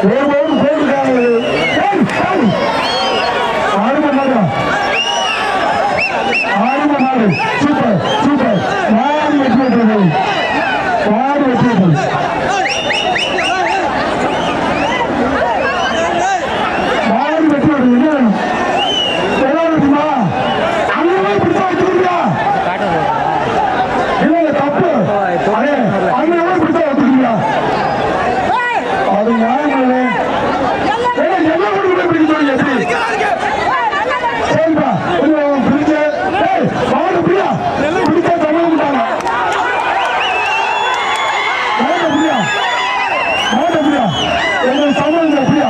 ஒருபோதும் போட்டுக்காங்க super super. வாரி வெற்றி பெற்றது வாரி வெற்றி பெற்றது எப்படியா எங்களுக்கு தமிழ் எப்படியா